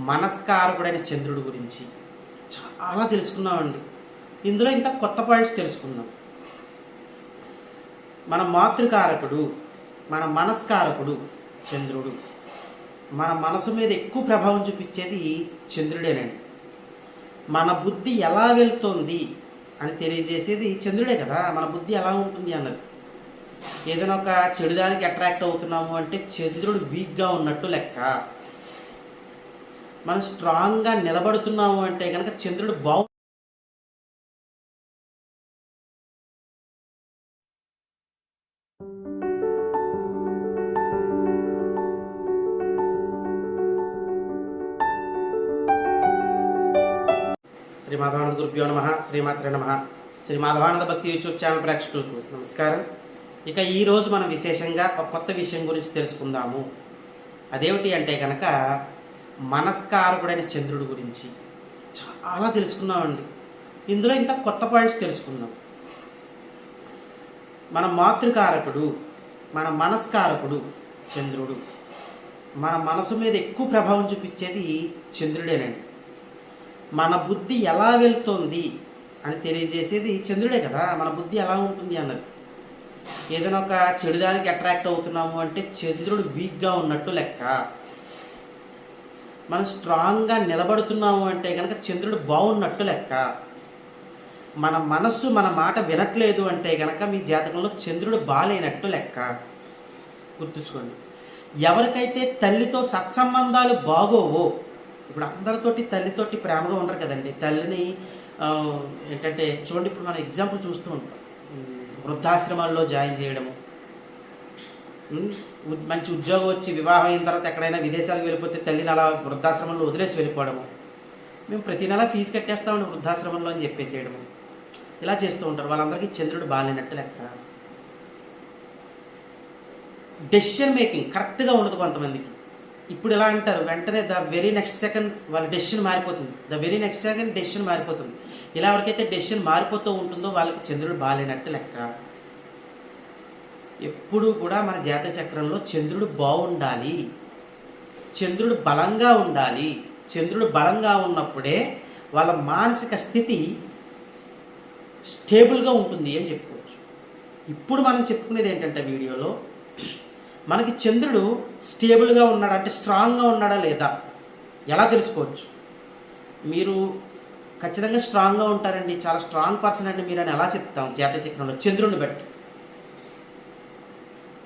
మనస్కారకుడైన చంద్రుడి గురించి చాలా తెలుసుకున్నామండి. ఇందులో ఇంకా కొత్త పాయింట్స్ తెలుసుకుందాం. మన మాతృకారకుడు మన మనస్కారకుడు చంద్రుడు. మన మనసు మీద ఎక్కువ ప్రభావం చూపించేది చంద్రుడేనండి. మన బుద్ధి ఎలా వెళ్తుంది అని తెలియజేసేది చంద్రుడే కదా మన బుద్ధి ఎలా ఉంటుంది అన్నది. ఏదైనా ఒక చెడుదానికి అట్రాక్ట్ అవుతున్నాము అంటే చంద్రుడు వీక్గా ఉన్నట్టు లెక్క. మనం స్ట్రాంగ్గా నిలబడుతున్నాము అంటే కనుక చంద్రుడు బాగు శ్రీ మాధవానంద గురుభ్యో నమ శ్రీమాత్రే నమ. శ్రీ మాధవానంద భక్తి యూట్యూబ్ ఛానల్ ప్రేక్షకులకు నమస్కారం. ఇక ఈరోజు మనం విశేషంగా ఒక కొత్త విషయం గురించి తెలుసుకుందాము. అదేమిటి అంటే కనుక మనస్కారకుడైన చంద్రుడి గురించి చాలా తెలుసుకున్నామండి. ఇందులో ఇంకా కొత్త పాయింట్స్ తెలుసుకుందాం. మన మాతృకారకుడు మన మనస్కారకుడు చంద్రుడు. మన మనసు మీద ఎక్కువ ప్రభావం చూపించేది చంద్రుడేనండి. మన బుద్ధి ఎలా వెళ్తుంది అని తెలియజేసేది చంద్రుడే కదా మన బుద్ధి ఎలా ఉంటుంది అన్నది. ఏదైనా ఒక చెడుదానికి అట్రాక్ట్ అవుతున్నాము అంటే చంద్రుడు వీక్గా ఉన్నట్టు లెక్క. మనం స్ట్రాంగ్గా నిలబడుతున్నాము అంటే కనుక చంద్రుడు బాగున్నట్టు లెక్క. మన మనస్సు మన మాట వినట్లేదు అంటే కనుక మీ జాతకంలో చంద్రుడు బాలేనట్టు లెక్క. గుర్తుంచుకోండి. ఎవరికైతే తల్లితో సత్సంబంధాలు బాగోవో ఇప్పుడు అందరితోటి తల్లితోటి ప్రేమగా ఉండరు కదండి. తల్లిని ఏంటంటే చూడండి ఇప్పుడు మనం ఎగ్జాంపుల్ చూస్తూ ఉంటాం. వృద్ధాశ్రమాల్లో జాయిన్ చేయడము. మంచి ఉద్యోగం వచ్చి వివాహం అయిన తర్వాత ఎక్కడైనా విదేశాలకు వెళ్ళిపోతే తల్లిని అలా వృద్ధాశ్రమంలో వదిలేసి వెళ్ళిపోవడము. మేము ప్రతి నెల ఫీజు కట్టేస్తామండి వృద్ధాశ్రమంలో అని చెప్పేసేయడము. ఇలా చేస్తూ ఉంటారు. వాళ్ళందరికీ చంద్రుడు బాలేనట్టు లెక్క. డెసిషన్ మేకింగ్ కరెక్ట్గా ఉండదు కొంతమందికి. ఇప్పుడు ఎలా అంటారు? వెంటనే ద వెరీ నెక్స్ట్ సెకండ్ వాళ్ళ డెసిషన్ మారిపోతుంది. The very next second decision మారిపోతుంది. ఇలా ఎవరికైతే డెసిషన్ మారిపోతూ ఉంటుందో వాళ్ళకి చంద్రుడు బాగాలేనట్టు లెక్క. ఎప్పుడూ కూడా మన జాత చక్రంలో చంద్రుడు బాగుండాలి చంద్రుడు బలంగా ఉండాలి. చంద్రుడు బలంగా ఉన్నప్పుడే వాళ్ళ మానసిక స్థితి స్టేబుల్గా ఉంటుంది అని చెప్పుకోవచ్చు. ఇప్పుడు మనం చెప్పుకునేది ఏంటంటే వీడియోలో మనకి చంద్రుడు స్టేబుల్గా ఉన్నాడా అంటే స్ట్రాంగ్గా ఉన్నాడా లేదా? ఎలా తెలుసుకోవచ్చు? మీరు ఖచ్చితంగా స్ట్రాంగ్గా ఉంటారండి. చాలా స్ట్రాంగ్ పర్సన్ అండి మీరు అని ఎలా చెప్తాం జాతీయ చక్రంలో చంద్రుడిని బట్టి?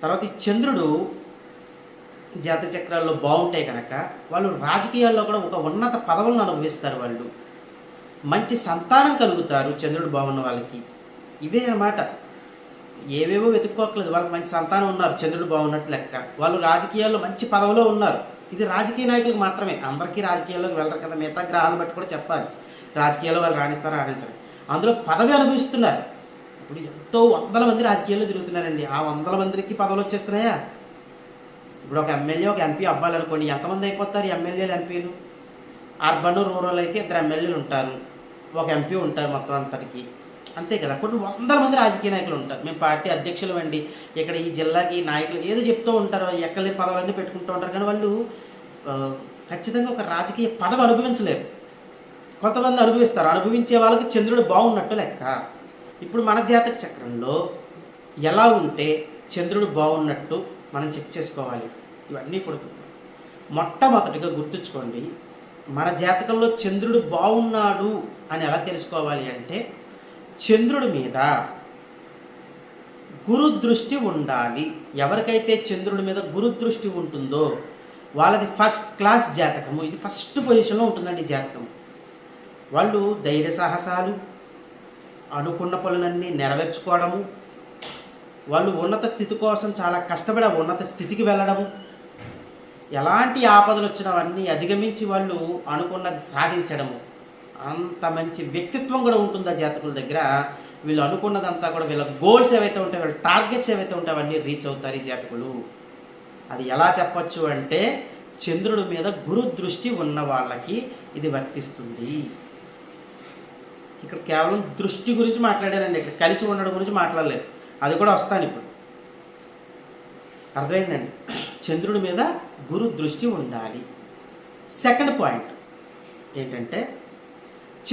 తర్వాత ఈ చంద్రుడు జాత చక్రాల్లో బాగుంటాయి కనుక వాళ్ళు రాజకీయాల్లో కూడా ఒక ఉన్నత పదవులను అనుభవిస్తారు వాళ్ళు. మంచి సంతానం కలుగుతారు చంద్రుడు బాగున్న వాళ్ళకి. ఇవే అన్నమాట. ఏవేవో వెతుక్కోకలేదు వాళ్ళకి మంచి సంతానం ఉన్నారు చంద్రుడు బాగున్నట్టు లెక్క. వాళ్ళు రాజకీయాల్లో మంచి పదవిలో ఉన్నారు. ఇది రాజకీయ నాయకులకు మాత్రమే. అందరికీ రాజకీయాల్లోకి వెళ్ళరు కదా. మిగతా గ్రహాలను బట్టి కూడా చెప్పాలి. రాజకీయాల్లో వాళ్ళు రాణిస్తారు రాణించరు. అందులో పదవి అనుభవిస్తున్నారు. ఇప్పుడు ఎంతో వందల మంది రాజకీయాల్లో తిరుగుతున్నారండి. ఆ వందల మందికి పదవులు వచ్చేస్తున్నాయా? ఇప్పుడు ఒక ఎమ్మెల్యే ఒక ఎంపీ అవ్వాలనుకోండి ఎంతమంది అయిపోతారు ఎమ్మెల్యేలు ఎంపీలు? అర్బన్ రూరల్ అయితే ఇద్దరు ఎమ్మెల్యేలు ఉంటారు. ఒక ఎంపీ ఉంటారు మొత్తం అంతటికి. అంతే కదా? కొన్ని వందల మంది రాజకీయ నాయకులు ఉంటారు. మేము పార్టీ అధ్యక్షులు అండి. ఇక్కడ ఈ జిల్లాకి నాయకులు ఏదో చెప్తూ ఉంటారు ఎక్కలే పదవులన్నీ పెట్టుకుంటూ ఉంటారు. కానీ వాళ్ళు ఖచ్చితంగా ఒక రాజకీయ పదవి అనుభవించలేరు. కొంతమంది అనుభవిస్తారు. అనుభవించే వాళ్ళకి చంద్రుడు బాగున్నట్టు లెక్క. ఇప్పుడు మన జాతక చక్రంలో ఎలా ఉంటే చంద్రుడు బాగున్నట్టు మనం చెక్ చేసుకోవాలి. ఇవన్నీ కూడా చూద్దాం. మొట్టమొదటిగా గుర్తుంచుకోండి మన జాతకంలో చంద్రుడు బాగున్నాడు అని ఎలా తెలుసుకోవాలి అంటే చంద్రుడి మీద గురు దృష్టి ఉండాలి. ఎవరికైతే చంద్రుడి మీద గురు దృష్టి ఉంటుందో వాళ్ళది ఫస్ట్ క్లాస్ జాతకము. ఇది ఫస్ట్ పొజిషన్లో ఉంటుందండి జాతకం. వాళ్ళు ధైర్య సాహసాలు అనుకున్న పనులన్నీ నెరవేర్చుకోవడము వాళ్ళు ఉన్నత స్థితి కోసం చాలా కష్టపడి ఆ ఉన్నత స్థితికి వెళ్ళడము ఎలాంటి ఆపదలు వచ్చినవన్నీ అధిగమించి వాళ్ళు అనుకున్నది సాధించడము. అంత మంచి వ్యక్తిత్వం కూడా ఉంటుంది ఆ జాతకుల దగ్గర. వీళ్ళు అనుకున్నదంతా కూడా వీళ్ళ గోల్స్ ఏవైతే ఉంటాయో వీళ్ళ టార్గెట్స్ ఏవైతే ఉంటాయో అవన్నీ రీచ్ అవుతారు ఈ జాతకులు. అది ఎలా చెప్పొచ్చు అంటే చంద్రుడి మీద గురు దృష్టి ఉన్న వాళ్ళకి ఇది వర్తిస్తుంది. ఇక్కడ కేవలం దృష్టి గురించి మాట్లాడానండి ఇక్కడ కలిసి ఉండడం గురించి మాట్లాడలేదు. అది కూడా వస్తాను ఇప్పుడు. అర్థమైందండి? చంద్రుడి మీద గురు దృష్టి ఉండాలి. సెకండ్ పాయింట్ ఏంటంటే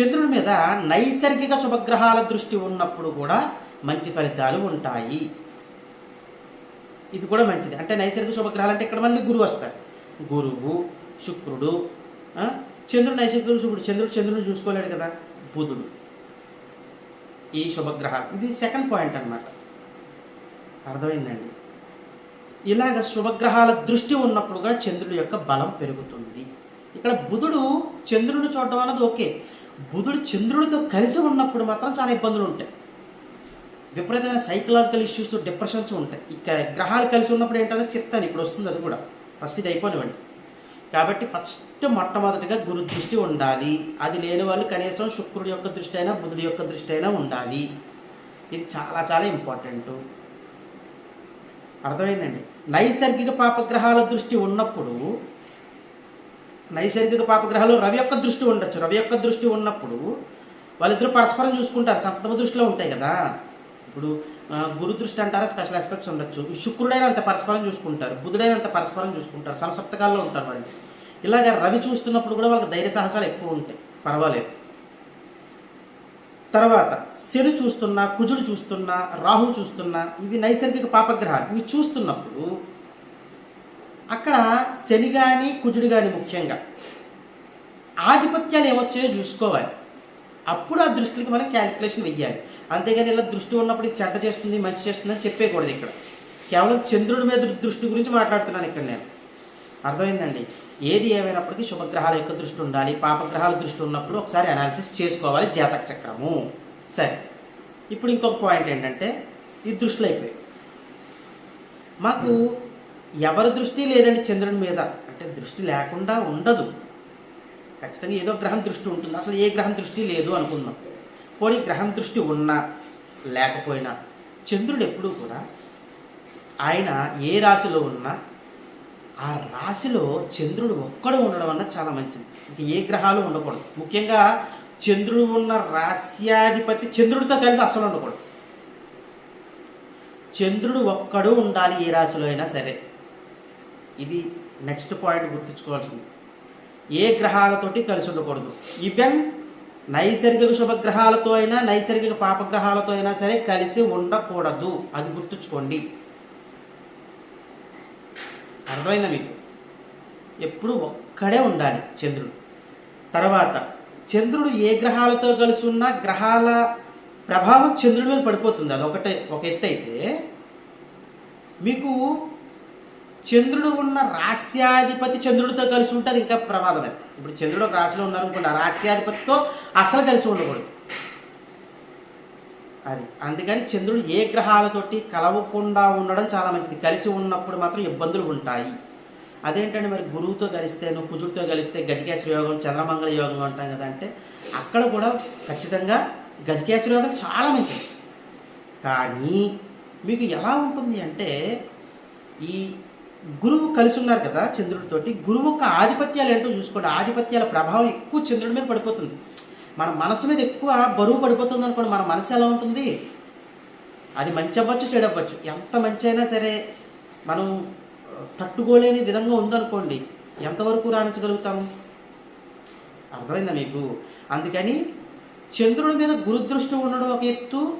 చంద్రుడి మీద నైసర్గిక శుభగ్రహాల దృష్టి ఉన్నప్పుడు కూడా మంచి ఫలితాలు ఉంటాయి. ఇది కూడా మంచిది. అంటే నైసర్గిక శుభగ్రహాలు అంటే ఇక్కడ మళ్ళీ గురువు వస్తారు. గురువు శుక్రుడు చంద్రుడు నైసర్గిక శుభుడు చంద్రుడు చంద్రుడు చూసుకోలేడు కదా? బుధుడు. ఈ శుభగ్రహాలు ఇది సెకండ్ పాయింట్ అన్నమాట. అర్థమైందండి? ఇలాగ శుభగ్రహాల దృష్టి ఉన్నప్పుడు కూడా చంద్రుడి యొక్క బలం పెరుగుతుంది. ఇక్కడ బుధుడు చంద్రుడిని చూడడం అన్నది ఓకే. బుధుడు చంద్రుడితో కలిసి ఉన్నప్పుడు మాత్రం చాలా ఇబ్బందులు ఉంటాయి. విపరీతమైన సైకలాజికల్ ఇష్యూస్ డిప్రెషన్స్ ఉంటాయి. ఇక గ్రహాలు కలిసి ఉన్నప్పుడు ఏంటనేది చెప్తాను. ఇప్పుడు వస్తుంది అది కూడా. ఫస్ట్ ఇది అయిపోనివ్వండి. కాబట్టి ఫస్ట్ మొట్టమొదటిగా గురు దృష్టి ఉండాలి. అది లేని వాళ్ళు కనీసం శుక్రుడి యొక్క దృష్టి అయినా బుధుడి యొక్క దృష్టి అయినా ఉండాలి. ఇది చాలా చాలా ఇంపార్టెంట్. అర్థమైందండి? నైసర్గిక పాపగ్రహాల దృష్టి ఉన్నప్పుడు నైసర్గిక పాపగ్రహాలు రవి యొక్క దృష్టి ఉండొచ్చు. రవి యొక్క దృష్టి ఉన్నప్పుడు వాళ్ళిద్దరూ పరస్పరం చూసుకుంటారు. సప్తమ దృష్టిలో ఉంటాయి కదా. ఇప్పుడు గురుదృష్టి గురు దృష్టి అంటారా? స్పెషల్ ఆస్పెక్ట్స్ ఉండొచ్చు. శుక్రుడైనంత అంత పరస్పరం చూసుకుంటారు. బుధుడైనంత అంత పరస్పరం చూసుకుంటారు. సమసప్తకాల్లో ఉంటారు వాళ్ళు. ఇలాగ రవి చూస్తున్నప్పుడు కూడా వాళ్ళకి ధైర్య సాహసాలు ఎక్కువ ఉంటాయి. పర్వాలేదు. తర్వాత శని చూస్తున్నా కుజుడు చూస్తున్నా రాహు చూస్తున్నా ఇవి నైసర్గిక పాపగ్రహాలు. ఇవి చూస్తున్నప్పుడు అక్కడ శని కానీ కుజుడు కానీ ముఖ్యంగా ఆధిపత్యాలు ఏమొచ్చాయో చూసుకోవాలి. అప్పుడు ఆ దృష్టికి మనం క్యాలిక్యులేషన్ వెయ్యాలి. అంతేగాని ఇలా దృష్టి ఉన్నప్పుడు చెడ్డ చేస్తుంది మంచి చేస్తుంది అని చెప్పేయకూడదు ఇక్కడ. కేవలం చంద్రుడి మీద దృష్టి గురించి మాట్లాడుతున్నాను ఇక్కడ నేను. అర్థమైందండి? ఏది ఏమైనప్పటికీ శుభగ్రహాల యొక్క దృష్టి ఉండాలి. పాపగ్రహాల దృష్టి ఉన్నప్పుడు ఒకసారి అనాలిసిస్ చేసుకోవాలి జాతక చక్రము. సరే. ఇప్పుడు ఇంకొక పాయింట్ ఏంటంటే ఈ దృష్టిలో అయిపోయి మాకు ఎవరి దృష్టి లేదండి చంద్రుని మీద. అంటే దృష్టి లేకుండా ఉండదు. ఖచ్చితంగా ఏదో గ్రహం దృష్టి ఉంటుంది. అసలు ఏ గ్రహం దృష్టి లేదు అనుకుందాం. పోనీ గ్రహం దృష్టి ఉన్నా లేకపోయినా చంద్రుడు ఎప్పుడూ కూడా ఆయన ఏ రాశిలో ఉన్నా ఆ రాశిలో చంద్రుడు ఒక్కడు ఉండడం అన్నది చాలా మంచిది. ఏ గ్రహాలు ఉండకూడదు. ముఖ్యంగా చంద్రుడు ఉన్న రాశ్యాధిపతి చంద్రుడితో కలిసి అసలు ఉండకూడదు. చంద్రుడు ఒక్కడు ఉండాలి ఏ రాశిలో అయినా సరే. ఇది నెక్స్ట్ పాయింట్ గుర్తుంచుకోవాల్సింది. ఏ గ్రహాలతోటి కలిసి ఉండకూడదు. ఈవెన్ నైసర్గిక శుభగ్రహాలతో అయినా నైసర్గిక పాపగ్రహాలతో అయినా సరే కలిసి ఉండకూడదు. అది గుర్తుంచుకోండి. అర్థమైందా మీకు? ఎప్పుడు ఒక్కడే ఉండాలి చంద్రుడు. తర్వాత చంద్రుడు ఏ గ్రహాలతో కలిసి ఉన్నా గ్రహాల ప్రభావం చంద్రుడి మీద పడిపోతుంది. అది ఒకటే ఒక ఎత్తు అయితే మీకు చంద్రుడు ఉన్న రాస్యాధిపతి చంద్రుడితో కలిసి ఉంటే అది ఇంకా ప్రమాదమే. ఇప్పుడు చంద్రుడు ఒక రాశిలో ఉన్నారనుకోండి ఆ రాస్యాధిపతితో అసలు కలిసి ఉండకూడదు. అది అందుకని చంద్రుడు ఏ గ్రహాలతోటి కలవకుండా ఉండడం చాలా మంచిది. కలిసి ఉన్నప్పుడు మాత్రం ఇబ్బందులు ఉంటాయి. అదేంటంటే మరి గురువుతో కలిస్తే నువ్వు కుజుడితో కలిస్తే గజకేశ్వర యోగం చంద్రమంగళ యోగం అంటాం కదా అంటే అక్కడ కూడా ఖచ్చితంగా గజకేశ్వర యోగం చాలా మంచిది. కానీ మీకు ఎలా ఉంటుంది అంటే ఈ గురువు కలిసి ఉన్నారు కదా చంద్రుడితోటి గురువు యొక్క ఆధిపత్యాలు ఏంటో చూసుకోండి. ఆధిపత్యాల ప్రభావం ఎక్కువ చంద్రుడి మీద పడిపోతుంది. మన మనసు మీద ఎక్కువ బరువు పడిపోతుంది అనుకోండి. మన మనసు ఎలా ఉంటుంది? అది మంచి అవ్వచ్చు చెడు అవ్వచ్చు. ఎంత మంచి అయినా సరే మనం తట్టుకోలేని విధంగా ఉందనుకోండి ఎంతవరకు రాణించగలుగుతాము? అర్థమైందా మీకు? అందుకని చంద్రుడి మీద గురుదృష్టి ఉండడం ఒక ఎత్తు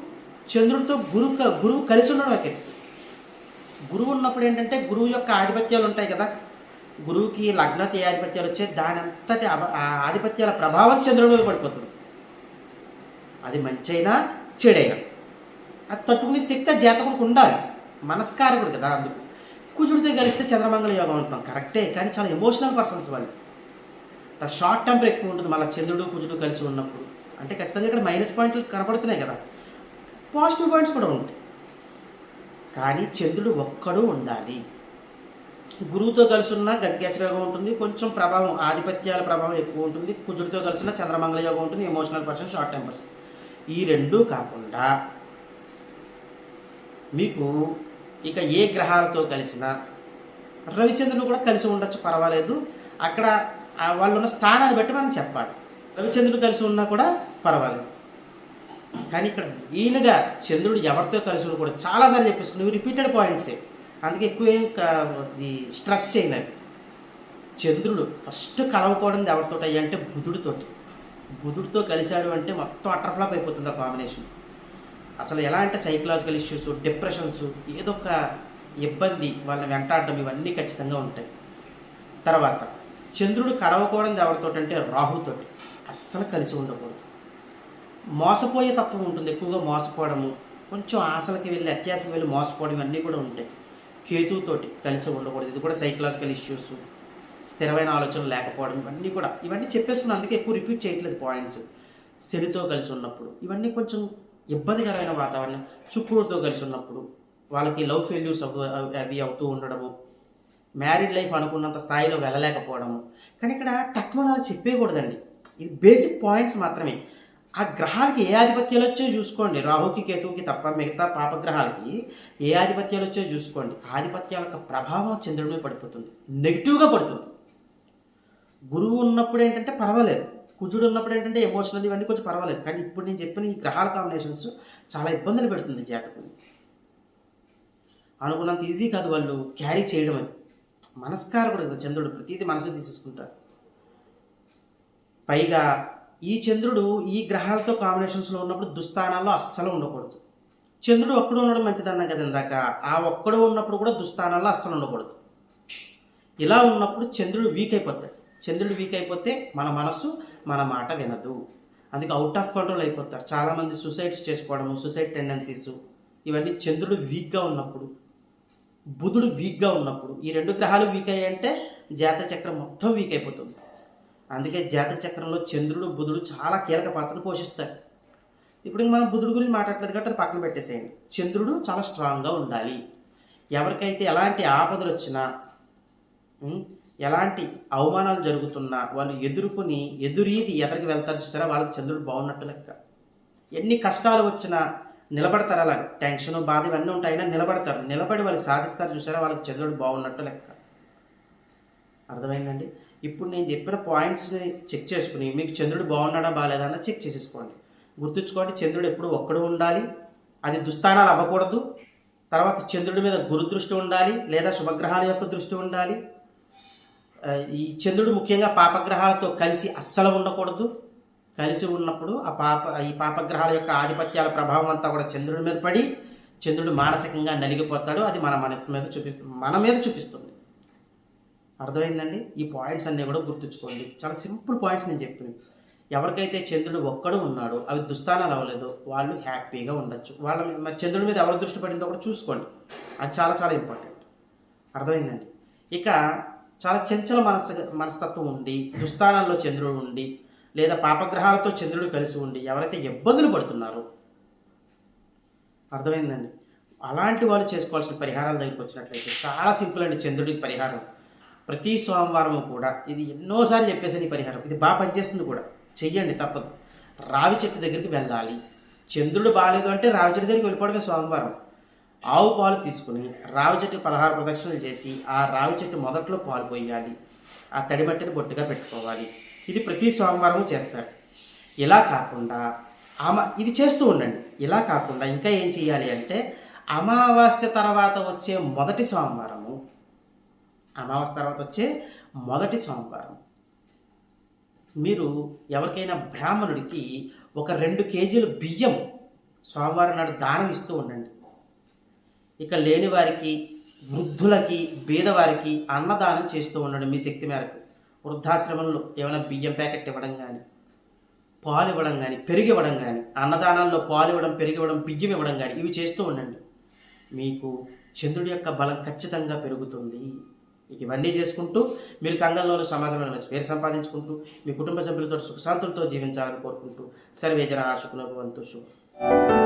చంద్రుడితో గురు గురువు కలిసి ఉండడం ఒక ఎత్తు. గురువు ఉన్నప్పుడు ఏంటంటే గురువు యొక్క ఆధిపత్యాలు ఉంటాయి కదా. గురువుకి లగ్నతి ఆధిపత్యాలు వచ్చే దాని అంతటి ఆ ఆధిపత్యాల ప్రభావం చంద్రుడి మీద పడిపోతుంది. అది మంచైనా చెడైనా. అది తట్టుకునే శక్తి జాతకుడికి ఉండాలి. మనస్కారకుడు కదా అందుకు. కుజుడితో కలిస్తే చంద్రమంగళ యోగం అంటున్నాం కరెక్టే కానీ చాలా ఎమోషనల్ పర్సన్స్ వాళ్ళు. షార్ట్ టెంపర్ ఎక్కువ ఉంటుంది. మళ్ళీ చంద్రుడు కుజుడు కలిసి ఉన్నప్పుడు. అంటే ఖచ్చితంగా ఇక్కడ మైనస్ పాయింట్లు కనపడుతున్నాయి కదా. పాజిటివ్ పాయింట్స్ కూడా ఉంటాయి. కానీ చంద్రుడు ఒక్కడు ఉండాలి. గురువుతో కలిసి ఉన్నా గజకేశ్వర యోగం ఉంటుంది కొంచెం ప్రభావం ఆధిపత్యాల ప్రభావం ఎక్కువ ఉంటుంది కుజుడితో కలిసి ఉన్న చంద్రమంగళ యోగం ఉంటుంది ఎమోషనల్ పర్సన్ షార్ట్ టెంపర్స్ ఈ రెండూ కాకుండా మీకు ఇక ఏ గ్రహాలతో కలిసినా రవిచంద్రుడు కూడా కలిసి ఉండొచ్చు పర్వాలేదు. అక్కడ వాళ్ళు ఉన్న స్థానాన్ని బట్టి మనం చెప్పాలి. రవిచంద్రుడు కలిసి ఉన్నా కూడా పర్వాలేదు. కానీ ఇక్కడ ఈయనగా చంద్రుడు ఎవరితో కలిసి కూడా చాలాసార్లు చెప్పేసుకుని ఇవి రిపీటెడ్ పాయింట్సే అందుకే ఎక్కువ ఏం ఇది స్ట్రెస్ చేయలేదు చంద్రుడు ఫస్ట్ కలవకూడదు ఎవరితో అంటే బుధుడితోటి. బుధుడితో కలిశాడు అంటే మొత్తం అటర్ఫ్లాప్ అయిపోతుంది ఆ కాంబినేషన్ అసలు ఎలా అంటే సైకలాజికల్ ఇష్యూస్ డిప్రెషన్స్ ఏదో ఒక ఇబ్బంది వాళ్ళని వెంటాడడం ఇవన్నీ ఖచ్చితంగా ఉంటాయి. తర్వాత చంద్రుడు కలవకూడదు ఎవరితోటంటే రాహుతోటి. అస్సలు కలిసి ఉండకూడదు. మోసపోయే తత్వం ఉంటుంది. ఎక్కువగా మోసపోవడము కొంచెం ఆశలకి వెళ్ళి అత్యాశకి వెళ్ళి మోసపోవడం ఇవన్నీ కూడా ఉంటాయి. కేతువుతోటి కలిసి ఉండకూడదు. ఇది కూడా సైకలాజికల్ ఇష్యూస్ స్థిరమైన ఆలోచనలు లేకపోవడం ఇవన్నీ కూడా. ఇవన్నీ చెప్పేసుకున్న అందుకే ఎక్కువ రిపీట్ చేయట్లేదు పాయింట్స్ శనితో కలిసి ఉన్నప్పుడు. ఇవన్నీ కొంచెం ఇబ్బందికరమైన వాతావరణం. చుక్కుడుతో కలిసి ఉన్నప్పుడు. వాళ్ళకి లవ్ ఫెయిల్యూర్స్ అవు అవి అవుతూ ఉండడము. మ్యారీడ్ లైఫ్ అనుకున్నంత స్థాయిలో వెళ్ళలేకపోవడము. కానీ ఇక్కడ టక్మనాలు చెప్పేయకూడదండి. ఇది బేసిక్ పాయింట్స్ మాత్రమే. ఆ గ్రహాలకి ఏ ఆధిపత్యాలు వచ్చో చూసుకోండి. రాహుకి కేతువుకి తప్ప మిగతా పాపగ్రహాలకి ఏ ఆధిపత్యాలు వచ్చో చూసుకోండి. ఆధిపత్యాల యొక్క ప్రభావం చంద్రుడి మీద పడిపోతుంది. నెగిటివ్గా పడుతుంది. గురువు ఉన్నప్పుడు ఏంటంటే పర్వాలేదు. కుజుడు ఉన్నప్పుడు ఏంటంటే ఎమోషనల్ ఇవన్నీ కొంచెం పర్వాలేదు. కానీ ఇప్పుడు నేను చెప్పిన ఈ గ్రహాల కాంబినేషన్స్ చాలా ఇబ్బందులు పెడుతుంది జాతకుని అనుకున్నంత ఈజీ కాదు వాళ్ళు. క్యారీ చేయడం అని మనస్కారం కూడా చంద్రుడు ప్రతిదీ మనసు తీసేసుకుంటారు పైగా ఈ చంద్రుడు ఈ గ్రహాలతో కాంబినేషన్స్లో ఉన్నప్పుడు దుస్థానాల్లో అస్సలు ఉండకూడదు. చంద్రుడు ఒక్కడు ఉండడం మంచిదన్నా కదా ఇందాక. ఆ ఒక్కడు ఉన్నప్పుడు కూడా దుస్థానాల్లో అస్సలు ఉండకూడదు. ఇలా ఉన్నప్పుడు చంద్రుడు వీక్ అయిపోతాడు. చంద్రుడు వీక్ అయిపోతే మన మనసు మన మాట వినదు. అందుకే అవుట్ ఆఫ్ కంట్రోల్ అయిపోతారు. చాలామంది సూసైడ్స్ చేసుకోవడము సూసైడ్ టెండెన్సీస్ ఇవన్నీ చంద్రుడు వీక్గా ఉన్నప్పుడు బుధుడు వీక్గా ఉన్నప్పుడు ఈ రెండు గ్రహాలు వీక్ అయ్యాయంటే జాతక చక్రం మొత్తం వీక్ అయిపోతుంది. అందుకే జాతక చక్రంలో చంద్రుడు బుధుడు చాలా కీలక పాత్రను పోషిస్తారు. ఇప్పుడు మనం బుధుడు గురించి మాట్లాడలేదు కాబట్టి అది పక్కన పెట్టేసేయండి. చంద్రుడు చాలా స్ట్రాంగ్గా ఉండాలి. ఎవరికైతే ఎలాంటి ఆపదలు వచ్చినా ఎలాంటి అవమానాలు జరుగుతున్నా వాళ్ళు ఎదుర్కొని ఎదురీది ఎదరికి వెళ్తారు చూసారా? వాళ్ళకి చంద్రుడు బాగున్నట్టు లెక్క. ఎన్ని కష్టాలు వచ్చినా నిలబడతారు అలా టెన్షన్ బాధ ఇవన్నీ ఉంటాయినా నిలబడతారు. నిలబడి వాళ్ళు సాధిస్తారు చూసారా? వాళ్ళకి చంద్రుడు బాగున్నట్టు లెక్క. అర్థమైందండి? ఇప్పుడు నేను చెప్పిన పాయింట్స్ని చెక్ చేసుకుని మీకు చంద్రుడు బాగున్నాడా బాగాలేదా అన్న చెక్ చేసేసుకోండి. గుర్తుంచుకోండి చంద్రుడు ఎప్పుడు ఒక్కడు ఉండాలి అది దుస్థానాలు అవ్వకూడదు. తర్వాత చంద్రుడి మీద గురు దృష్టి ఉండాలి లేదా శుభగ్రహాల యొక్క దృష్టి ఉండాలి. ఈ చంద్రుడు ముఖ్యంగా పాపగ్రహాలతో కలిసి అస్సలు ఉండకూడదు. కలిసి ఉన్నప్పుడు ఆ పాప ఈ పాపగ్రహాల యొక్క ఆధిపత్యాల ప్రభావం అంతా కూడా చంద్రుడి మీద పడి చంద్రుడు మానసికంగా నలిగిపోతాడు అది మన మనసు మీద చూపిస్తుంది మన మీద చూపిస్తుంది. అర్థమైందండి? ఈ పాయింట్స్ అన్నీ కూడా గుర్తుంచుకోండి. చాలా సింపుల్ పాయింట్స్ నేను చెప్పినవి ఎవరికైతే చంద్రుడు ఒక్కడు ఉన్నాడో అవి దుస్థానాలు అవ్వలేదు వాళ్ళు హ్యాపీగా ఉండొచ్చు. వాళ్ళ మరి చంద్రుడి మీద ఎవరి దృష్టి పడిందో కూడా చూసుకోండి. అది చాలా చాలా ఇంపార్టెంట్. అర్థమైందండి? ఇక చాలా చంచల మనసు మనస్తత్వం ఉండి దుస్థానాల్లో చంద్రుడు ఉండి లేదా పాపగ్రహాలతో చంద్రుడు కలిసి ఉండి ఎవరైతే ఇబ్బందులు పడుతున్నారో అర్థమైందండి? అలాంటి వాళ్ళు చేసుకోవాల్సిన పరిహారాల దగ్గరికి వచ్చినట్లయితే చాలా సింపుల్ అండి చంద్రుడికి పరిహారం. ప్రతి సోమవారం కూడా ఇది ఎన్నోసార్లు చెప్పేసాను ఈ పరిహారం. ఇది బాగా పనిచేస్తుంది కూడా. చెయ్యండి తప్పదు. రావి చెట్టు దగ్గరికి వెళ్ళాలి. చంద్రుడు బాగాలేదు అంటే రావి చెట్టు దగ్గరికి వెళ్ళిపోవడమే సోమవారం. ఆవు పాలు తీసుకుని రావి చెట్టు పదహారు ప్రదక్షిణలు చేసి ఆ రావి చెట్టు మొదట్లో పాలు పోయాలి. ఆ తడి మట్టిని బొట్టుగా పెట్టుకోవాలి. ఇది ప్రతి సోమవారం చేస్తారు. ఇలా కాకుండా అమ ఇది చేస్తూ ఉండండి. ఇలా కాకుండా ఇంకా ఏం చేయాలి అంటే అమావాస్య తర్వాత వచ్చే మొదటి సోమవారము అమావాస్య తర్వాత వచ్చే మొదటి సోమవారం. మీరు ఎవరికైనా బ్రాహ్మణుడికి ఒక రెండు కేజీలు బియ్యం సోమవారం నాడు దానం ఇస్తూ ఉండండి. ఇక లేని వారికి వృద్ధులకి బీదవారికి అన్నదానం చేస్తూ ఉండండి మీ శక్తి మేరకు. వృద్ధాశ్రమంలో ఏమైనా బియ్యం ప్యాకెట్ ఇవ్వడం కానీ పాలు ఇవ్వడం కానీ పెరుగు ఇవ్వడం కానీ అన్నదానాల్లో పాలు ఇవ్వడం పెరుగు ఇవ్వడం బియ్యం ఇవ్వడం కానీ ఇవి చేస్తూ ఉండండి. మీకు చంద్రుడి యొక్క బలం ఖచ్చితంగా పెరుగుతుంది. మీకు ఇవన్నీ చేసుకుంటూ మీరు సంఘంలోనూ సమాజంలో పేరు సంపాదించుకుంటూ మీ కుటుంబ సభ్యులతో సుఖశాంతులతో జీవించాలని కోరుకుంటూ సర్వేజన ఆశకునకు వంతు శుభం.